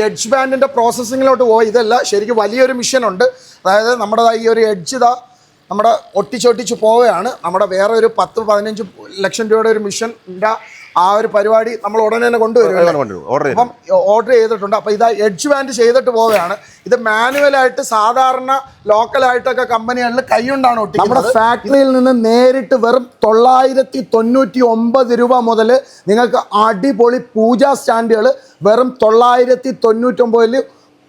Edge ബാൻഡിന്റെ പ്രോസസ്സിങ്ങിലോട്ട് പോയി. ഇതല്ല ശരിക്കും വലിയൊരു മിഷനുണ്ട് അതായത് നമ്മുടെ ഈ ഒരു എഡ്ജ് ഇതാ നമ്മുടെ ഒട്ടിച്ചൊട്ടിച്ച് പോവുകയാണ്. നമ്മുടെ വേറെ ഒരു പത്ത് പതിനഞ്ച് ലക്ഷം രൂപയുടെ ഒരു മിഷന്റെ ആ ഒരു പരിപാടി നമ്മൾ ഉടനെ തന്നെ കൊണ്ടുവരും അപ്പം ഓർഡർ ചെയ്തിട്ടുണ്ട്. അപ്പോൾ ഇത് എഡ്ജ് ബാൻഡ് ചെയ്തിട്ട് പോവുകയാണ്. ഇത് മാനുവലായിട്ട് സാധാരണ ലോക്കലായിട്ടൊക്കെ കമ്പനികളിൽ കൈയുണ്ടാണ് ഒട്ടി നമ്മുടെ ഫാക്ടറിയിൽ നിന്ന് നേരിട്ട് വെറും തൊള്ളായിരത്തി തൊണ്ണൂറ്റി ഒമ്പത് രൂപ മുതൽ നിങ്ങൾക്ക് അടിപൊളി പൂജാ സ്റ്റാൻഡുകൾ വെറും തൊള്ളായിരത്തി തൊണ്ണൂറ്റൊമ്പതിൽ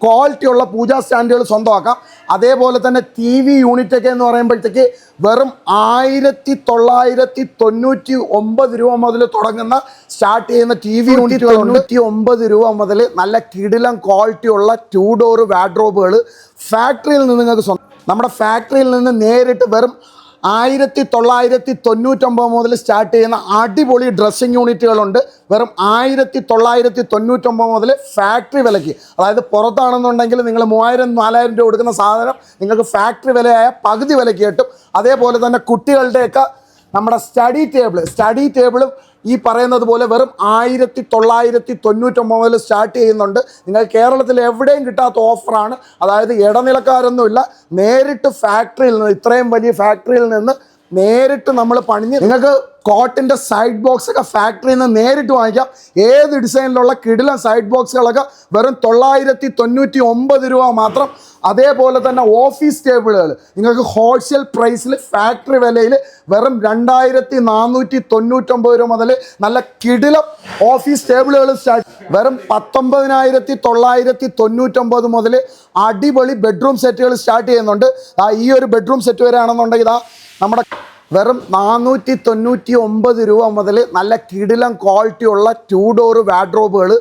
ക്വാളിറ്റി ഉള്ള പൂജാ സ്റ്റാൻഡുകൾ സ്വന്തമാക്കാം. അതേപോലെ തന്നെ ടി വി യൂണിറ്റ് ഒക്കെ എന്ന് പറയുമ്പോഴത്തേക്ക് വെറും ആയിരത്തി തൊള്ളായിരത്തി തൊണ്ണൂറ്റി ഒമ്പത് രൂപ മുതൽ തുടങ്ങുന്ന സ്റ്റാർട്ട് ചെയ്യുന്ന ടി വി യൂണിറ്റ് തൊണ്ണൂറ്റി ഒമ്പത് രൂപ മുതൽ നല്ല കിടിലം ക്വാളിറ്റി ഉള്ള ടൂ ഡോർ വാഡ്രോബുകൾ ഫാക്ടറിയിൽ നിന്ന് നിങ്ങൾക്ക് സ്വന്തം നമ്മുടെ ഫാക്ടറിയിൽ നിന്ന് നേരിട്ട് വെറും ആയിരത്തി തൊള്ളായിരത്തി തൊണ്ണൂറ്റൊമ്പത് മുതൽ സ്റ്റാർട്ട് ചെയ്യുന്ന അടിപൊളി ഡ്രസ്സിങ് യൂണിറ്റുകളുണ്ട് വെറും ആയിരത്തി തൊള്ളായിരത്തി തൊണ്ണൂറ്റൊമ്പത് മുതൽ ഫാക്ടറി വിലയ്ക്ക്. അതായത് പുറത്താണെന്നുണ്ടെങ്കിൽ നിങ്ങൾ മൂവായിരം നാലായിരം രൂപ കൊടുക്കുന്ന സാധനം നിങ്ങൾക്ക് ഫാക്ടറി വിലയായ പകുതി വിലയ്ക്ക് കിട്ടും. അതേപോലെ തന്നെ കുട്ടികളുടെയൊക്കെ നമ്മുടെ സ്റ്റഡി ടേബിൾ സ്റ്റഡി ടേബിളും ഈ പറയുന്നത് പോലെ വെറും ആയിരത്തി തൊള്ളായിരത്തി തൊണ്ണൂറ്റൊമ്പത് മുതൽ സ്റ്റാർട്ട് ചെയ്യുന്നുണ്ട്. നിങ്ങൾ കേരളത്തിൽ എവിടെയും കിട്ടാത്ത ഓഫറാണ് അതായത് ഇടനിലക്കാരൊന്നുമില്ല. നേരിട്ട് ഫാക്ടറിയിൽ നിന്ന് ഇത്രയും വലിയ ഫാക്ടറിയിൽ നിന്ന് നേരിട്ട് നമ്മൾ പണിഞ്ഞ് നിങ്ങൾക്ക് കോട്ടിന്റെ സൈഡ് ബോക്സ് ഒക്കെ ഫാക്ടറിയിൽ നിന്ന് നേരിട്ട് വാങ്ങിക്കാം. ഏത് ഡിസൈനിലുള്ള കിടിലൻ സൈഡ് ബോക്സുകളൊക്കെ വെറും തൊള്ളായിരത്തി തൊണ്ണൂറ്റി ഒമ്പത് രൂപ മാത്രം. അതേപോലെ തന്നെ ഓഫീസ് ടേബിളുകൾ നിങ്ങൾക്ക് ഹോൾസെയിൽ പ്രൈസിൽ ഫാക്ടറി വിലയിൽ വെറും രണ്ടായിരത്തി നാനൂറ്റി തൊണ്ണൂറ്റൊമ്പത് രൂപ മുതൽ നല്ല കിടിലം ഓഫീസ് ടേബിളുകൾ സ്റ്റാർട്ട് വെറും പത്തൊമ്പതിനായിരത്തി തൊള്ളായിരത്തി തൊണ്ണൂറ്റൊമ്പത് മുതൽ അടിപൊളി ബെഡ്റൂം സെറ്റുകൾ സ്റ്റാർട്ട് ചെയ്യുന്നുണ്ട്. ആ ഈ ഒരു ബെഡ്റൂം സെറ്റ് വരെയാണെന്നുണ്ടെങ്കിൽ ഇതാ നമ്മുടെ വെറും നാനൂറ്റി തൊണ്ണൂറ്റി ഒമ്പത് രൂപ മുതൽ നല്ല കിടിലം ക്വാളിറ്റിയുള്ള ടു ഡോർ വാഡ്രോബുകൾ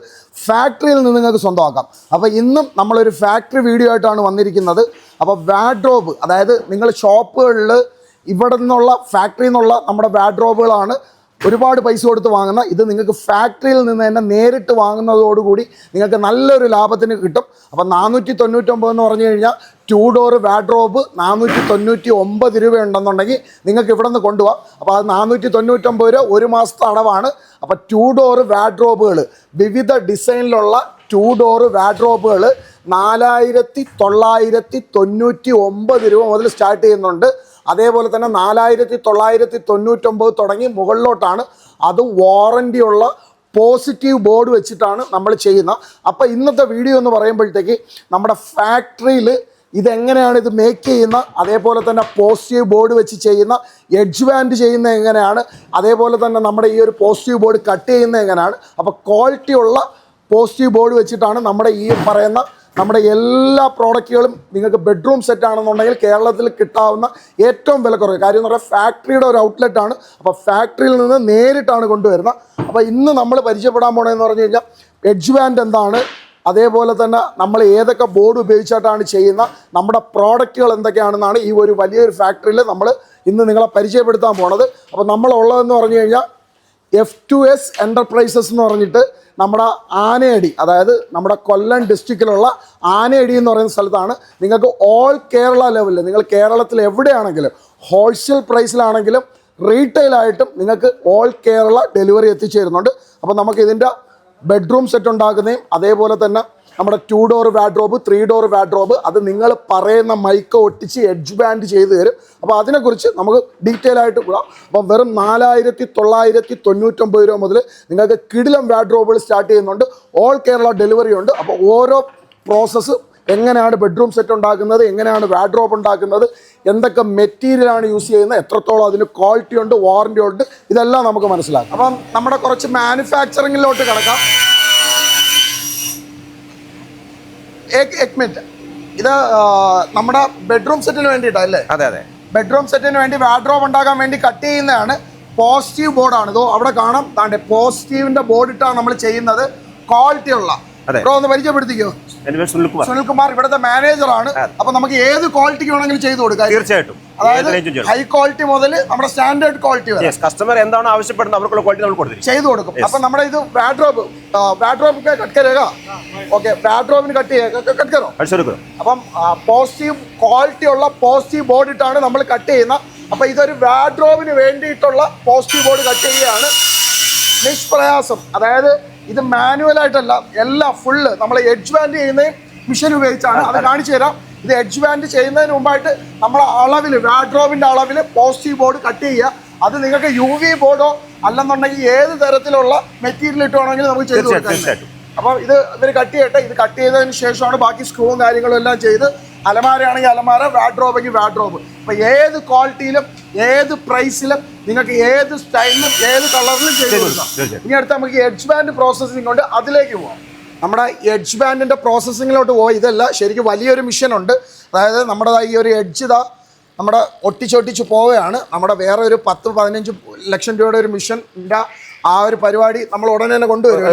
ഫാക്ടറിയിൽ നിന്ന് നിങ്ങൾക്ക് സ്വന്തമാക്കാം. അപ്പോൾ ഇന്നും നമ്മളൊരു ഫാക്ടറി വീഡിയോ ആയിട്ടാണ് വന്നിരിക്കുന്നത്. അപ്പോൾ വാഡ്രോബ് അതായത് നിങ്ങൾ ഷോപ്പുകളിൽ ഇവിടെ നിന്നുള്ള ഫാക്ടറിയിൽ നിന്നുള്ള നമ്മുടെ വാഡ്രോബുകളാണ് ഒരുപാട് പൈസ കൊടുത്ത് വാങ്ങുന്ന. ഇത് നിങ്ങൾക്ക് ഫാക്ടറിയിൽ നിന്ന് തന്നെ നേരിട്ട് വാങ്ങുന്നതോടുകൂടി നിങ്ങൾക്ക് നല്ലൊരു ലാഭത്തിന് കിട്ടും. അപ്പം നാനൂറ്റി തൊണ്ണൂറ്റൊമ്പത് എന്ന് പറഞ്ഞു കഴിഞ്ഞാൽ ടൂ ഡോർ വാഡ്രോബ് നാനൂറ്റി തൊണ്ണൂറ്റി ഒമ്പത് രൂപ ഉണ്ടെന്നുണ്ടെങ്കിൽ നിങ്ങൾക്ക് ഇവിടെ നിന്ന് കൊണ്ടുപോകാം അപ്പോൾ അത് നാനൂറ്റി തൊണ്ണൂറ്റൊമ്പത് രൂപ ഒരു മാസത്തെ അടവാണ്. അപ്പോൾ ടൂ ഡോർ വാഡ്രോബുകൾ വിവിധ ഡിസൈനിലുള്ള ടൂ ഡോർ വാഡ്രോബുകൾ നാലായിരത്തി തൊള്ളായിരത്തി തൊണ്ണൂറ്റി ഒമ്പത് രൂപ മുതൽ സ്റ്റാർട്ട് ചെയ്യുന്നുണ്ട്. അതേപോലെ തന്നെ നാലായിരത്തി തൊള്ളായിരത്തി തൊണ്ണൂറ്റൊമ്പത് തുടങ്ങി മുകളിലോട്ടാണ്. അതും വാറന്റിയുള്ള പോസിറ്റീവ് ബോർഡ് വെച്ചിട്ടാണ് നമ്മൾ ചെയ്യുന്നത്. അപ്പോൾ ഇന്നത്തെ വീഡിയോ എന്ന് പറയുമ്പോഴത്തേക്ക് നമ്മുടെ ഫാക്ടറിയിൽ ഇതെങ്ങനെയാണ് ഇത് മേക്ക് ചെയ്യുന്ന? അതേപോലെ തന്നെ പോസിറ്റീവ് ബോർഡ് വെച്ച് ചെയ്യുന്ന എഡ്ജ് ബാൻഡ് ചെയ്യുന്ന എങ്ങനെയാണ്? അതേപോലെ തന്നെ നമ്മുടെ ഈ ഒരു പോസിറ്റീവ് ബോർഡ് കട്ട് ചെയ്യുന്ന എങ്ങനെയാണ്? അപ്പോൾ ക്വാളിറ്റി ഉള്ള പോസിറ്റീവ് ബോർഡ് വെച്ചിട്ടാണ് നമ്മുടെ ഈ പറയുന്ന നമ്മുടെ എല്ലാ പ്രോഡക്റ്റുകളും നിങ്ങൾക്ക് ബെഡ്റൂം സെറ്റ് ആണെന്നുണ്ടെങ്കിൽ കേരളത്തിൽ കിട്ടാവുന്ന ഏറ്റവും വിലക്കുറവ് കാര്യം എന്ന് പറയുന്നത് ഫാക്ടറിയുടെ ഒരു ഔട്ട്ലെറ്റ് ആണ്. അപ്പോൾ ഫാക്ടറിയിൽ നിന്ന് നേരിട്ടാണ് കൊണ്ടുവരുന്നത്. അപ്പോൾ ഇന്ന് നമ്മൾ പരിചയപ്പെടാൻ പോണതെന്ന് പറഞ്ഞു കഴിഞ്ഞാൽ എഡ്ജ് ബാൻഡ് എന്താണ്? അതേപോലെ തന്നെ നമ്മൾ ഏതൊക്കെ ബോർഡ് ഉപയോഗിച്ചിട്ടാണ് ചെയ്യുന്ന നമ്മുടെ പ്രോഡക്റ്റുകൾ എന്തൊക്കെയാണെന്നാണ് ഈ ഒരു വലിയൊരു ഫാക്ടറിയിൽ നമ്മൾ ഇന്ന് നിങ്ങളെ പരിചയപ്പെടുത്താൻ പോണത്. അപ്പോൾ നമ്മളുള്ളതെന്ന് പറഞ്ഞു കഴിഞ്ഞാൽ എഫ് ടു എസ് എന്റർപ്രൈസസ് എന്ന് പറഞ്ഞിട്ട് നമ്മുടെ ആനയടി അതായത് നമ്മുടെ കൊല്ലം ഡിസ്ട്രിക്റ്റിലുള്ള ആനയടി എന്ന് പറയുന്ന സ്ഥലത്താണ്. നിങ്ങൾക്ക് ഓൾ കേരള ലെവലിൽ നിങ്ങൾ കേരളത്തിൽ എവിടെയാണെങ്കിലും ഹോൾസെയിൽ പ്രൈസിലാണെങ്കിലും റീറ്റെയിലായിട്ടും നിങ്ങൾക്ക് ഓൾ കേരള ഡെലിവറി എത്തിച്ചേരുന്നുണ്ട്. അപ്പോൾ നമുക്ക് ഇതിന്റെ ബെഡ്റൂം സെറ്റ് ഉണ്ടാക്കുന്നതും അതേപോലെ തന്നെ നമ്മുടെ two door wardrobe three door wardrobe അത് നിങ്ങൾ പറയുന്ന മൈക്ക് ഒട്ടിച്ച് എഡ്ജ് ബാൻഡ് ചെയ്ത് തരും. അപ്പോൾ അതിനെക്കുറിച്ച് നമുക്ക് ഡീറ്റെയിൽ ആയിട്ട് കൂടാം അപ്പം വെറും നാലായിരത്തി തൊള്ളായിരത്തി തൊണ്ണൂറ്റൊമ്പത് രൂപ മുതൽ നിങ്ങൾക്ക് കിടിലം വാഡ്രോബുകൾ സ്റ്റാർട്ട് ചെയ്യുന്നുണ്ട്. ഓൾ കേരള ഡെലിവറി ഉണ്ട്. അപ്പോൾ ഓരോ പ്രോസസ്സ് എങ്ങനെയാണ് ബെഡ്റൂം സെറ്റ് ഉണ്ടാക്കുന്നത് എങ്ങനെയാണ് വാഡ്രോപ്പ് ഉണ്ടാക്കുന്നത് എന്തൊക്കെ മെറ്റീരിയലാണ് യൂസ് ചെയ്യുന്നത് എത്രത്തോളം അതിന് ക്വാളിറ്റി ഉണ്ട് വാറന്റി ഉണ്ട് ഇതെല്ലാം നമുക്ക് മനസ്സിലാക്കാം. അപ്പം നമ്മുടെ കുറച്ച് മാനുഫാക്ചറിങ്ങിലോട്ട് കിടക്കാം. എക് മിനിറ്റ് ഇത് നമ്മുടെ ബെഡ്റൂം സെറ്റിന് വേണ്ടിയിട്ടാണ് അല്ലേ? അതെ അതെ. ബെഡ്റൂം സെറ്റിന് വേണ്ടി വാഡ്രോബ് ഉണ്ടാക്കാൻ വേണ്ടി കട്ട് ചെയ്യുന്നതാണ് പോസിറ്റീവ് ബോർഡാണ് ഇതോ അവിടെ കാണാം. താണ്ടെ പോസിറ്റീവിന്റെ ബോർഡ് ഇട്ടാണ് നമ്മൾ ചെയ്യുന്നത്. ക്വാളിറ്റി ഉള്ള. ഒന്ന് പരിചയപ്പെടുത്തിക്കോ? എന്റെ പേര് സുനിൽകുമാർ. സുനിൽകുമാർ ഇവിടുത്തെ മാനേജറാണ് അപ്പൊ നമുക്ക് ഏത് ക്വാളിറ്റിക്ക് വേണമെങ്കിലും ചെയ്തു കൊടുക്കാം. തീർച്ചയായിട്ടും. അതായത്. ഹൈ ക്വാളിറ്റി മുതൽ നമ്മുടെ സ്റ്റാൻഡേർഡ് ക്വാളിറ്റി വരെ. കസ്റ്റമർ എന്താണ് ആവശ്യപ്പെടുന്നത് അവർക്കുള്ള ക്വാളിറ്റി നമ്മൾ കൊടുത്തിരിക്കും. ചെയ്തു കൊടുക്കും. അപ്പൊ നമ്മുടെ ഇത് വാഡ്രോബ് വാഡ്രോബ് കട്ട് ചെയ്യുക ഓക്കെ വാഡ്രോബിന് കട്ട് കട്ട് കരോ അപ്പം പോസിറ്റീവ് ക്വാളിറ്റി ഉള്ള പോസിറ്റീവ് ബോർഡ് ഇട്ടാണ് നമ്മൾ കട്ട് ചെയ്യുന്ന. അപ്പൊ ഇതൊരു വാഡ്രോബിന് വേണ്ടിയിട്ടുള്ള പോസിറ്റീവ് ബോർഡ് കട്ട് ചെയ്യുകയാണ്. നിഷ്പ്രയാസം. അതായത് ഇത് മാനുവൽ ആയിട്ടല്ല എല്ലാം ഫുള്ള് നമ്മൾ എഡ്ജ് ബാൻഡ് ചെയ്യുന്ന മിഷൻ ഉപയോഗിച്ചാണ്. അത് കാണിച്ചു തരാം. ഇത് എഡ്ജ് ബാൻഡ് ചെയ്യുന്നതിന് മുമ്പായിട്ട് നമ്മൾ അളവിൽ വാഡ്രോബിന്റെ അളവിൽ പോസിറ്റീവ് ബോർഡ് കട്ട് ചെയ്യുക. അത് നിങ്ങൾക്ക് യു വി ബോർഡോ അല്ലെന്നുണ്ടെങ്കിൽ ഏത് തരത്തിലുള്ള മെറ്റീരിയൽ ഇട്ടുവാണെങ്കിലും നമുക്ക് ചെയ്തു തീർച്ചയായിട്ടും, അപ്പോൾ ഇത് ഇവർ കട്ട് ചെയ്യട്ടെ. ഇത് കട്ട് ചെയ്തതിന് ശേഷമാണ് ബാക്കി സ്ക്രൂവും കാര്യങ്ങളും എല്ലാം ചെയ്ത് അലമാരയാണെങ്കിൽ അലമാര വാഡ്രോബെങ്കിൽ വാഡ്രോബ് അപ്പോൾ ഏത് ക്വാളിറ്റിയിലും ഏത് പ്രൈസിലും നിങ്ങൾക്ക് ഏത് സ്റ്റൈലിലും ഏത് കളറിലും ചെയ്ത് കൊടുക്കാം. ഇനി അടുത്ത് നമുക്ക് എഡ്ജ് ബാൻഡ് പ്രോസസ്സിംഗ് കൊണ്ട് അതിലേക്ക് പോവാം. നമ്മുടെ എഡ്ജ് ബാൻഡിന്റെ പ്രോസസ്സിങ്ങിലോട്ട് പോയി ഇതല്ല ശരിക്കും വലിയൊരു മിഷൻ ഉണ്ട്. അതായത് നമ്മുടെ ഈ ഒരു എഡ്ജ് ഇതാ നമ്മുടെ ഒട്ടിച്ചൊട്ടിച്ച് പോവുകയാണ്. നമ്മുടെ വേറെ ഒരു പത്ത് പതിനഞ്ച് ലക്ഷം രൂപയുടെ ഒരു മിഷൻ മിഷന്റെ ആ ഒരു പരിപാടി നമ്മൾ ഉടനെ തന്നെ കൊണ്ടുവരും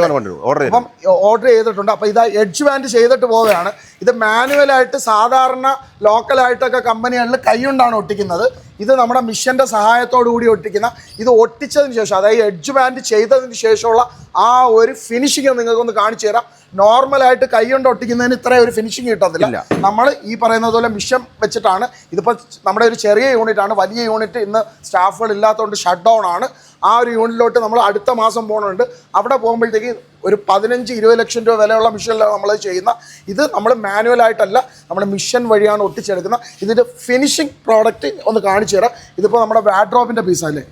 അപ്പം ഓർഡർ ചെയ്തിട്ടുണ്ട്. അപ്പോൾ ഇത് എഡ്ജ് ബാൻഡ് ചെയ്തിട്ട് പോവുകയാണ്. ഇത് മാനുവലായിട്ട് സാധാരണ ലോക്കലായിട്ടൊക്കെ കമ്പനികളിൽ കൈയുണ്ടാണ് ഒട്ടിക്കുന്നത്. ഇത് നമ്മുടെ മിഷന്റെ സഹായത്തോടു കൂടി ഒട്ടിക്കുന്ന ഇത് ഒട്ടിച്ചതിന് ശേഷം അതായത് എഡ്ജ് ബാൻഡ് ചെയ്തതിന് ശേഷമുള്ള ആ ഒരു ഫിനിഷിങ് നിങ്ങൾക്കൊന്ന് കാണിച്ചു തരാം. നോർമലായിട്ട് കൈ കൊണ്ട് ഒട്ടിക്കുന്നതിന് ഇത്രയും ഒരു ഫിനിഷിങ് കിട്ടത്തില്ല. നമ്മൾ ഈ പറയുന്നത് പോലെ മിഷൻ വെച്ചിട്ടാണ് ഇതിപ്പോൾ നമ്മുടെ ഒരു ചെറിയ യൂണിറ്റ് ആണ്. വലിയ യൂണിറ്റ് ഇന്ന് സ്റ്റാഫുകൾ ഇല്ലാത്തതുകൊണ്ട് ഷട്ട് ഡൗൺ ആണ്. ആ ഒരു യൂണിറ്റിലോട്ട് നമ്മൾ അടുത്ത മാസം പോകുന്നുണ്ട് അവിടെ പോകുമ്പോഴത്തേക്ക് ഒരു പതിനഞ്ച് ഇരുപത് ലക്ഷം രൂപ വിലയുള്ള മിഷനിലാണ് നമ്മൾ ചെയ്യുന്ന. ഇത് നമ്മൾ മാനുവലായിട്ടല്ല നമ്മുടെ മിഷൻ വഴിയാണ് ഒട്ടിച്ചെടുക്കുന്നത് ഇതിന്റെ ഫിനിഷിംഗ് പ്രോഡക്റ്റ് ഒന്ന് കാണിച്ചു തരാം. ഇതിപ്പോൾ നമ്മുടെ വാഡ്രോപ്പിന്റെ പീസല്ലേ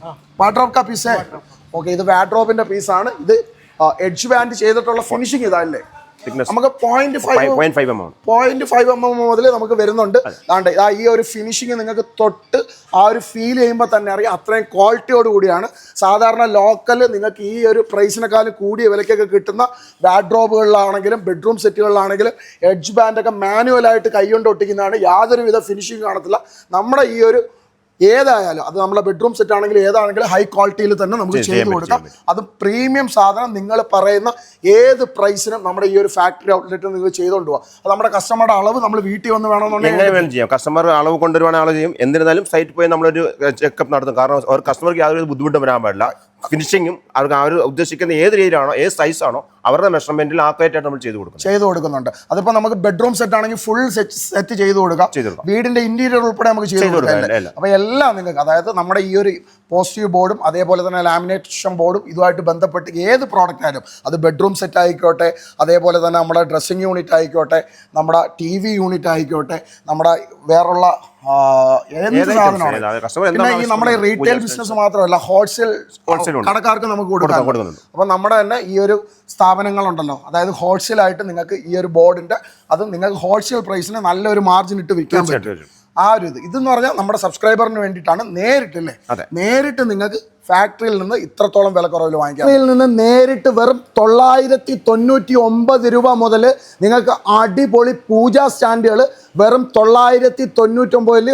വാഡ്രോപ്പ് കാ പീസേ ഓക്കെ ഇത് വാഡ്രോപ്പിന്റെ പീസാണ് ഇത് എഡ്ജ് ബാൻഡ് ചെയ്തിട്ടുള്ള ഫിനിഷിംഗ് ഇതല്ലേ. നമുക്ക് point five point five M ആണ് പോയിന്റ് ഫൈവ് എം എം മുതൽ നമുക്ക് വരുന്നുണ്ട്. അതാണ്ട് ഇതാ ഈ ഒരു ഫിനിഷിങ് നിങ്ങൾക്ക് തൊട്ട് ആ ഒരു ഫീൽ ചെയ്യുമ്പോൾ തന്നെ അറിയാം അത്രയും ക്വാളിറ്റിയോട് കൂടിയാണ്. സാധാരണ ലോക്കൽ നിങ്ങൾക്ക് ഈ ഒരു പ്രൈസിനെക്കാളും കൂടിയ വിലയ്ക്കൊക്കെ കിട്ടുന്ന വാഡ്രോബുകളിലാണെങ്കിലും ബെഡ്റൂം സെറ്റുകളിലാണെങ്കിലും എഡ്ജ് ബാൻഡൊക്കെ മാനുവലായിട്ട് കൈകൊണ്ട് ഒട്ടിക്കുന്നതാണ് യാതൊരുവിധ ഫിനിഷിങ് കാണത്തില്ല. നമ്മുടെ ഈ ഒരു ഏതായാലും അത് നമ്മളെ ബെഡ്റൂം സെറ്റ് ആണെങ്കിലും ഏതാണെങ്കിലും ഹൈ ക്വാളിറ്റിയിൽ തന്നെ നമുക്ക് ചെയ്ത് കൊടുക്കാം. അത് പ്രീമിയം സാധനം നിങ്ങൾ പറയുന്ന ഏത് പ്രൈസിനും നമ്മുടെ ഈ ഒരു ഫാക്ടറി ഔട്ട്ലെറ്റ് നിങ്ങൾ ചെയ്തുകൊണ്ട് പോകാം അത് നമ്മുടെ കസ്റ്റമറുടെ അളവ് നമ്മൾ വീട്ടിൽ വന്ന് വേണമെന്നുണ്ടെങ്കിൽ വേണം. ചെയ്യാം. കസ്റ്റമർ അളവ് കൊണ്ടുവരുവാണെങ്കിൽ അളവ് ചെയ്യും. എന്നിരുന്നാലും സൈറ്റ് പോയി നമ്മളൊരു ചെക്കപ്പ് നടത്തും. കാരണം ഒരു കസ്റ്റമർക്ക് യാതൊരു ബുദ്ധിമുട്ടും വരാൻ പാടില്ല. ഫിനിഷിങ്ങും അവർക്ക് അവർ ഉദ്ദേശിക്കുന്ന ഏത് രീതിയിലാണോ ഏത് സൈസാണോ അവരുടെ മെഷർമെന്റിൽ ആക്യുറേറ്റ് ആയിട്ട് നമ്മൾ ചെയ്തു കൊടുക്കുക ചെയ്തു കൊടുക്കുന്നുണ്ട് അതിപ്പോ നമുക്ക് ബെഡ്റൂം സെറ്റ് ആണെങ്കിൽ ഫുൾ സെറ്റ് സെറ്റ് ചെയ്ത് കൊടുക്കാം. വീടിന്റെ ഇന്റീരിയർ ഉൾപ്പെടെ നമുക്ക് ചെയ്തു കൊടുക്കാം, അപ്പൊ എല്ലാം. അപ്പോൾ എല്ലാം നിങ്ങൾക്ക് അതായത് നമ്മുടെ ഈ ഒരു പോസിറ്റീവ് ബോർഡും അതേപോലെ തന്നെ ലാമിനേഷൻ ബോർഡും ഇതുമായിട്ട് ബന്ധപ്പെട്ട് ഏത് പ്രോഡക്റ്റ് ആയാലും അത് ബെഡ്റൂം സെറ്റ് ആയിക്കോട്ടെ അതേപോലെ തന്നെ നമ്മുടെ ഡ്രസ്സിങ് യൂണിറ്റ് ആയിക്കോട്ടെ നമ്മുടെ ടി വി യൂണിറ്റ് ആയിക്കോട്ടെ നമ്മുടെ വേറുള്ള ഏത്? സാധനമാണ് പിന്നെ ഈ നമ്മുടെ? റീറ്റെയിൽ ബിസിനസ് മാത്രമല്ല ഹോൾസെയിൽ. കടക്കാർക്ക് നമുക്ക് കൊടുക്കാം, കൊടുക്കാം നമ്മുടെ തന്നെ ഈ ഒരു സ്ഥാപനങ്ങളുണ്ടല്ലോ. അതായത് ഹോൾസെയിൽ ആയിട്ട് നിങ്ങൾക്ക് ഈ ഒരു ബോർഡിന്റെ അത് നിങ്ങൾക്ക് ഹോൾസെയിൽ പ്രൈസിന് നല്ലൊരു മാർജിൻ ഇട്ട് വിൽക്കാൻ പറ്റും. ആ ഒരു ഇത്. ഇതെന്ന് പറഞ്ഞാൽ നമ്മുടെ സബ്സ്ക്രൈബറിന് വേണ്ടിയിട്ടാണ് നേരിട്ട് അല്ലേ നേരിട്ട് നിങ്ങൾക്ക് ഫാക്ടറിയിൽ നിന്ന് ഇത്രത്തോളം വിലക്കുറവിൽ കുറവിൽ വാങ്ങിക്കാം. ഫാക്ടറിയിൽ നിന്ന് നേരിട്ട് വെറും തൊള്ളായിരത്തി തൊണ്ണൂറ്റി ഒമ്പത് രൂപ മുതൽ നിങ്ങൾക്ക് അടിപൊളി പൂജാ സ്റ്റാൻഡുകൾ വെറും തൊള്ളായിരത്തി തൊണ്ണൂറ്റൊമ്പതിൽ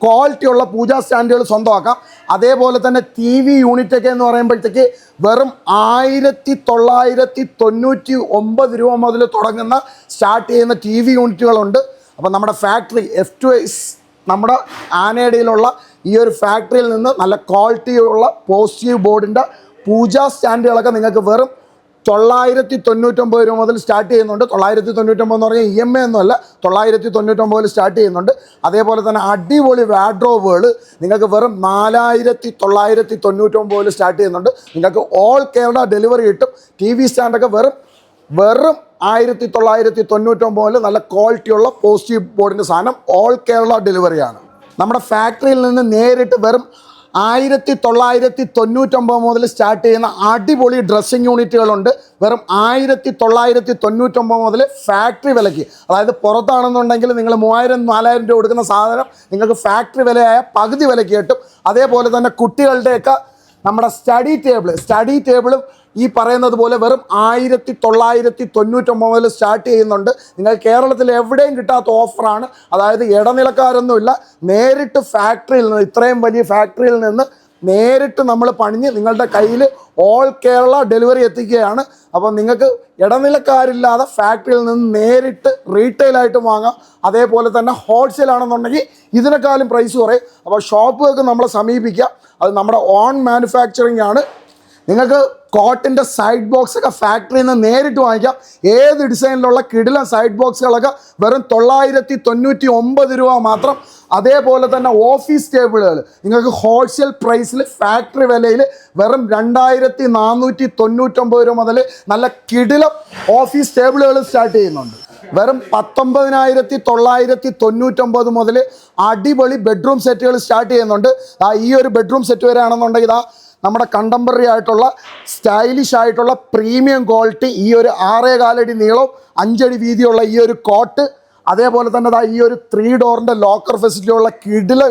ക്വാളിറ്റി ഉള്ള പൂജാ സ്റ്റാൻഡുകൾ സ്വന്തമാക്കാം. അതേപോലെ തന്നെ ടി വി യൂണിറ്റ് ഒക്കെ എന്ന് പറയുമ്പോഴത്തേക്ക് വെറും ആയിരത്തി തൊള്ളായിരത്തി തൊണ്ണൂറ്റി ഒമ്പത് രൂപ മുതൽ തുടങ്ങുന്ന സ്റ്റാർട്ട് ചെയ്യുന്ന ടി വി യൂണിറ്റുകളുണ്ട് അപ്പം നമ്മുടെ ഫാക്ടറി എഫ് ടു എസ് നമ്മുടെ ആനേടിയിലുള്ള ഈ ഒരു ഫാക്ടറിയിൽ നിന്ന് നല്ല ക്വാളിറ്റിയുള്ള പോസിറ്റീവ് ബോർഡിന്റെ പൂജാ സ്റ്റാൻഡുകളൊക്കെ നിങ്ങൾക്ക് വെറും തൊള്ളായിരത്തി തൊണ്ണൂറ്റൊമ്പത് രൂപ മുതൽ സ്റ്റാർട്ട് ചെയ്യുന്നുണ്ട്. തൊള്ളായിരത്തി തൊണ്ണൂറ്റൊമ്പത് എന്ന് പറഞ്ഞാൽ ഇ എം എ ഒന്നുമല്ല തൊള്ളായിരത്തി തൊണ്ണൂറ്റൊമ്പതിൽ സ്റ്റാർട്ട് ചെയ്യുന്നുണ്ട്. അതേപോലെ തന്നെ അടിപൊളി വാഡ്രോബുകൾ നിങ്ങൾക്ക് വെറും നാലായിരത്തി തൊള്ളായിരത്തി തൊണ്ണൂറ്റൊമ്പതിൽ സ്റ്റാർട്ട് ചെയ്യുന്നുണ്ട്. നിങ്ങൾക്ക് ഓൾ കേരള ഡെലിവറി കിട്ടും. ടി വി സ്റ്റാൻഡൊക്കെ വെറും വെറും ആയിരത്തി തൊള്ളായിരത്തി തൊണ്ണൂറ്റൊമ്പതിൽ നല്ല ക്വാളിറ്റിയുള്ള പോസിറ്റീവ് ബോർഡിന്റെ സാധനം ഓൾ കേരള ഡെലിവറിയാണ് നമ്മുടെ ഫാക്ടറിയിൽ നിന്ന് നേരിട്ട് വെറും ആയിരത്തി തൊള്ളായിരത്തി തൊണ്ണൂറ്റൊമ്പത് മുതൽ സ്റ്റാർട്ട് ചെയ്യുന്ന അടിപൊളി ഡ്രസ്സിങ് യൂണിറ്റുകളുണ്ട് വെറും ആയിരത്തി തൊള്ളായിരത്തി തൊണ്ണൂറ്റൊമ്പത് മുതൽ ഫാക്ടറി വിലയ്ക്ക്. അതായത് പുറത്താണെന്നുണ്ടെങ്കിൽ നിങ്ങൾ മൂവായിരം നാലായിരം രൂപ കൊടുക്കുന്ന സാധനം നിങ്ങൾക്ക് ഫാക്ടറി വിലയായ പകുതി വിലയ്ക്ക് കിട്ടും. അതേപോലെ തന്നെ കുട്ടികളുടെയൊക്കെ നമ്മുടെ സ്റ്റഡി ടേബിൾ സ്റ്റഡി ടേബിളും ഈ പറയുന്നത് പോലെ വെറും ആയിരത്തി തൊള്ളായിരത്തി തൊണ്ണൂറ്റൊമ്പത് മുതൽ സ്റ്റാർട്ട് ചെയ്യുന്നുണ്ട്. നിങ്ങൾ കേരളത്തിൽ എവിടെയും കിട്ടാത്ത ഓഫറാണ് അതായത് ഇടനിലക്കാരൊന്നുമില്ല. നേരിട്ട് ഫാക്ടറിയിൽ നിന്ന് ഇത്രയും വലിയ ഫാക്ടറിയിൽ നിന്ന് നേരിട്ട് നമ്മൾ പണിഞ്ഞ് നിങ്ങളുടെ കയ്യിൽ ഓൾ കേരള ഡെലിവറി എത്തിക്കുകയാണ്. അപ്പോൾ നിങ്ങൾക്ക് ഇടനിലക്കാരില്ലാതെ ഫാക്ടറിയിൽ നിന്ന് നേരിട്ട് റീറ്റെയിലായിട്ട് വാങ്ങാം. അതേപോലെ തന്നെ ഹോൾസെയിൽ ആണെന്നുണ്ടെങ്കിൽ ഇതിനേക്കാളും പ്രൈസ് കുറയും. അപ്പോൾ ഷോപ്പുകൾക്ക് നമ്മളെ സമീപിക്കാം. അത് നമ്മുടെ ഓൺ മാനുഫാക്ചറിങ് ആണ്. നിങ്ങൾക്ക് കോട്ടിന്റെ സൈഡ് ബോക്സ് ഒക്കെ ഫാക്ടറിയിൽ നിന്ന് നേരിട്ട് വാങ്ങിക്കാം. ഏത് ഡിസൈനിലുള്ള കിടിലൻ സൈഡ് ബോക്സുകളൊക്കെ വെറും തൊള്ളായിരത്തി തൊണ്ണൂറ്റി ഒമ്പത് രൂപ മാത്രം. അതേപോലെ തന്നെ ഓഫീസ് ടേബിളുകൾ നിങ്ങൾക്ക് ഹോൾസെയിൽ പ്രൈസിൽ ഫാക്ടറി വിലയിൽ വെറും രണ്ടായിരത്തി നാനൂറ്റി തൊണ്ണൂറ്റൊമ്പത് രൂപ മുതൽ നല്ല കിടിലം ഓഫീസ് ടേബിളുകൾ സ്റ്റാർട്ട് ചെയ്യുന്നുണ്ട്. വെറും പത്തൊമ്പതിനായിരത്തി തൊള്ളായിരത്തി തൊണ്ണൂറ്റൊമ്പത് മുതൽ അടിപൊളി ബെഡ്റൂം സെറ്റുകൾ സ്റ്റാർട്ട് ചെയ്യുന്നുണ്ട്. ആ ഈ ഒരു ബെഡ്റൂം സെറ്റ് വരെയാണെന്നുണ്ടെങ്കിൽ ഇതാ നമ്മുടെ കണ്ടംപററി ആയിട്ടുള്ള സ്റ്റൈലിഷ് ആയിട്ടുള്ള പ്രീമിയം ക്വാളിറ്റി ഈ ഒരു ആറേ കാലടി നീളവും അഞ്ചടി വീതിയുള്ള ഈ ഒരു കോട്ട് അതേപോലെ തന്നെ ഈ ഒരു ത്രീ ഡോറിന്റെ ലോക്കർ ഫെസിലിറ്റി ഉള്ള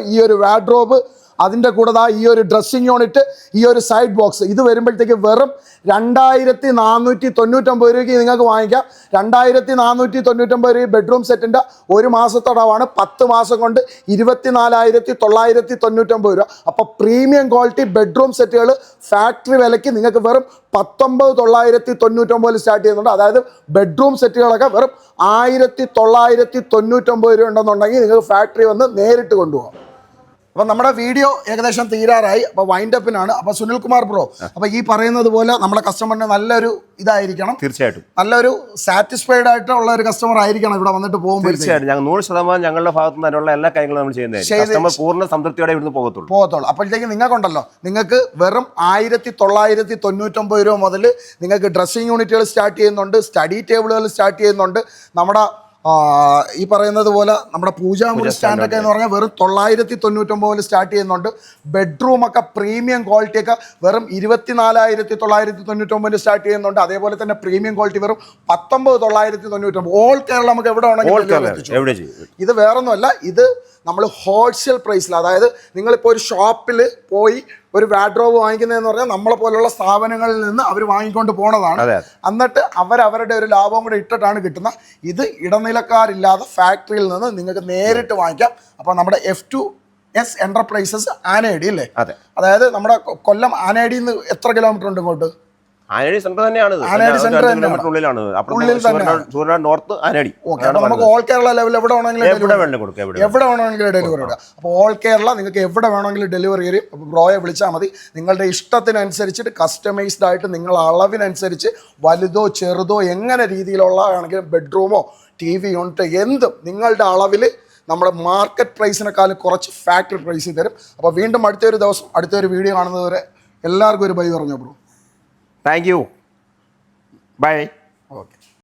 ഈ ഒരു വാഡ്രോബ് അതിന്റെ കൂടെ ദാ ഈ ഒരു ഡ്രസ്സിങ് യൂണിറ്റ് ഈ ഒരു സൈഡ് ബോക്സ് ഇത് വരുമ്പോഴത്തേക്ക് വെറും രണ്ടായിരത്തി നാനൂറ്റി തൊണ്ണൂറ്റൊമ്പത് രൂപയ്ക്ക് നിങ്ങൾക്ക് വാങ്ങിക്കാം. രണ്ടായിരത്തി നാനൂറ്റി തൊണ്ണൂറ്റൊമ്പത് രൂപ ബെഡ്റൂം സെറ്റിന്റെ ഒരു മാസത്തോടവാണ് പത്ത് മാസം കൊണ്ട് ഇരുപത്തി നാലായിരത്തി തൊള്ളായിരത്തി തൊണ്ണൂറ്റൊമ്പത് രൂപ അപ്പോൾ പ്രീമിയം ക്വാളിറ്റി ബെഡ്റൂം സെറ്റുകൾ ഫാക്ടറി വിലയ്ക്ക് നിങ്ങൾക്ക് വെറും പത്തൊമ്പത് തൊള്ളായിരത്തി തൊണ്ണൂറ്റൊമ്പതിൽ സ്റ്റാർട്ട് ചെയ്യുന്നുണ്ട്. അതായത് ബെഡ്റൂം സെറ്റുകളൊക്കെ വെറും ആയിരത്തി തൊള്ളായിരത്തി തൊണ്ണൂറ്റൊമ്പത് രൂപ ഉണ്ടെന്നുണ്ടെങ്കിൽ നിങ്ങൾക്ക് ഫാക്ടറി വന്ന് നേരിട്ട് കൊണ്ടുപോകാം. അപ്പോൾ നമ്മുടെ വീഡിയോ ഏകദേശം തീരാറായി. അപ്പൊ വൈൻഡപ്പിനാണ് അപ്പോൾ സുനിൽകുമാർ ബ്രോ അപ്പൊ ഈ പറയുന്നത് പോലെ നമ്മുടെ കസ്റ്റമറിന് നല്ലൊരു ഇതായിരിക്കണം. തീർച്ചയായിട്ടും. നല്ലൊരു സാറ്റിസ്ഫൈഡ് ആയിട്ടുള്ള ഒരു കസ്റ്റമർ ആയിരിക്കണം ഇവിടെ വന്നിട്ട് പോകുമ്പോൾ തീർച്ചയായിട്ടും. ഞങ്ങൾ നൂറ് ശതമാനം ഞങ്ങളുടെ ഭാഗത്തു നിന്നുള്ള എല്ലാ കാര്യങ്ങളും നമ്മൾ ചെയ്യുന്നത്. കസ്റ്റമർ പൂർണ സംതൃപ്തിയോടെ ഇവിടുന്ന് പോകത്തുള്ളൂ. പോകത്തുള്ളൂ. അപ്പോഴത്തേക്ക് നിങ്ങൾക്കുണ്ടല്ലോ നിങ്ങൾക്ക് വെറും ആയിരത്തി തൊള്ളായിരത്തി തൊണ്ണൂറ്റൊമ്പത് രൂപ മുതൽ നിങ്ങൾക്ക് ഡ്രസ്സിങ് യൂണിറ്റുകൾ സ്റ്റാർട്ട് ചെയ്യുന്നുണ്ട് സ്റ്റഡി ടേബിളുകൾ സ്റ്റാർട്ട് ചെയ്യുന്നുണ്ട്. നമ്മുടെ ഈ പറയുന്നത് പോലെ നമ്മുടെ പൂജാമുറി സ്റ്റാൻഡൊക്കെ എന്ന് പറഞ്ഞാൽ വെറും തൊള്ളായിരത്തി തൊണ്ണൂറ്റൊമ്പത് മുതൽ സ്റ്റാർട്ട് ചെയ്യുന്നുണ്ട്. ബെഡ്റൂം ഒക്കെ പ്രീമിയം ക്വാളിറ്റി ഒക്കെ വെറും ഇരുപത്തിനാലായിരത്തി തൊള്ളായിരത്തി തൊണ്ണൂറ്റൊമ്പതിൽ സ്റ്റാർട്ട് ചെയ്യുന്നുണ്ട്. അതേപോലെ തന്നെ പ്രീമിയം ക്വാളിറ്റി വെറും പത്തൊമ്പത് തൊള്ളായിരത്തി തൊണ്ണൂറ്റൊമ്പത് ഓൾ കേരള നമുക്ക് എവിടെ വേണമെങ്കിലും ഇത് വേറൊന്നുമല്ല ഇത് നമ്മൾ ഹോൾസെയിൽ പ്രൈസിൽ അതായത് നിങ്ങളിപ്പോൾ ഒരു ഷോപ്പിൽ പോയി ഒരു വാഡ്രോബ് വാങ്ങിക്കുന്നതെന്ന് പറഞ്ഞാൽ നമ്മളെ പോലുള്ള സ്ഥാപനങ്ങളിൽ നിന്ന് അവർ വാങ്ങിക്കൊണ്ട് പോണതാണ്. എന്നിട്ട് അവരവരുടെ ഒരു ലാഭം കൂടെ ഇട്ടിട്ടാണ് കിട്ടുന്നത്. ഇത് ഇടനിലക്കാരില്ലാതെ ഫാക്ടറിയിൽ നിന്ന് നിങ്ങൾക്ക് നേരിട്ട് വാങ്ങിക്കാം. അപ്പോൾ നമ്മുടെ എഫ് ടു എസ് എന്റർപ്രൈസസ് ആനേടി അല്ലേ? അതെ. അതായത് നമ്മുടെ കൊല്ലം ആനേടിയിൽ നിന്ന് എത്ര കിലോമീറ്റർ ഉണ്ട് ഇങ്ങോട്ട്? ആനടി സെന്റർ തന്നെയാണ് ഇത്. ആനടി സെന്റർ കിലോമീറ്റർ ഉള്ളിലാണ് അപ്പുറത്ത് തന്നെയാണ്. സൂര്യനാട് സൂര്യനാട് നോർത്ത് ആനടി നമുക്ക് ഓൾ കേരള ലെവൽ എവിടെ വേണമെങ്കിലും എവിടെ delivery വേണമെങ്കിലും കൊടുക്കാം എവിടെ വേണമെങ്കിലും. ഡെലിവറി കൊടുക്കുക അപ്പോൾ ഓൾ കേരള നിങ്ങൾക്ക് എവിടെ വേണമെങ്കിലും ഡെലിവറി ചെയ്യും ബ്രോയെ വിളിച്ചാൽ മതി. നിങ്ങളുടെ ഇഷ്ടത്തിനനുസരിച്ചിട്ട് കസ്റ്റമൈസ്ഡ് ആയിട്ട് നിങ്ങൾ അളവിനനുസരിച്ച് വലുതോ ചെറുതോ എങ്ങനെ രീതിയിലുള്ള ആണെങ്കിലും ബെഡ്റൂമോ ടി വി യൂണിറ്റ് എന്തും നിങ്ങളുടെ അളവിൽ നമ്മുടെ മാർക്കറ്റ് പ്രൈസിനെക്കാളും കുറച്ച് ഫാക്ടറി പ്രൈസിൽ തരും. അപ്പോൾ വീണ്ടും അടുത്തൊരു ദിവസം അടുത്തൊരു വീഡിയോ കാണുന്നതുവരെ എല്ലാവർക്കും ഒരു ബൈ പറഞ്ഞു bro thank you. Bye. Okay.